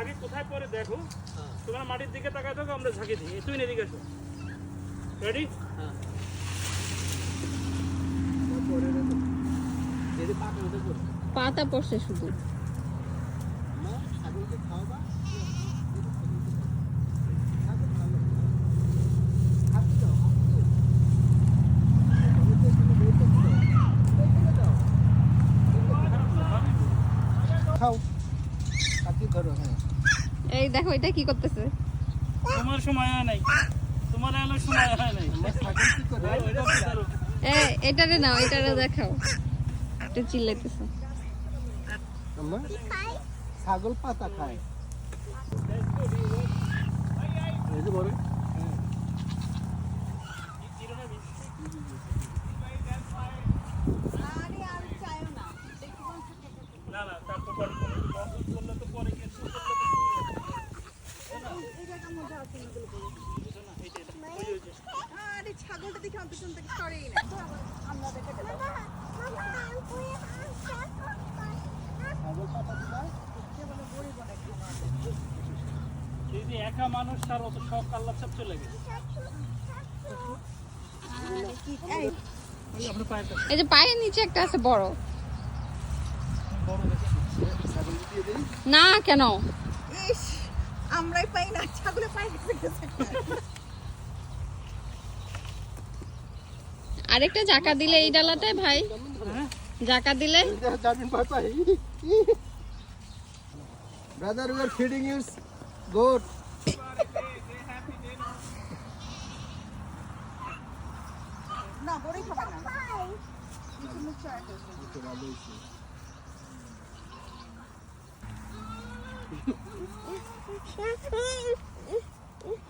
আগে কোথায় পরে দেখো তোমরা মাটির দিকে তাকায় থাকো আমরা ঝাঁকি দিই তুমি এদিকে আসো রেডি পাতা পড়ছে শুধু খাও। কাটি ধরো হ্যাঁ। এই দেখো এটা কি করতেছে? তোমার সময় হয় নাই। তোমার এলো সময় হয় নাই। কি করে? ধরো। এ এটারে নাও এটারে দেখাও। এটা চিল্লাইতেছে। আম্মা? ছাগল পাতা খায়। এই যে বড়। ছাগলটা দেখে আমার পিছন থেকে সরেই না আমরা দেখে গেলাম ছাগল পাতা খায় এই যে একা মানুষ তার অত শখ আল্লাহ সব চলে গেছে। এই যে পায়ের নিচে একটা আছে বড়। না কেন? আমরাই পাই না ছাগলে পাই আরেকটা জাকা দিলে এই ডালাটায় ভাই? জাকা দিলে? জামিন brother we are feeding you goat না বড়ই খাবে না। কিছু মুখ চড়া খেয়েছে। ভালো হয়েছে ¡Qué frío!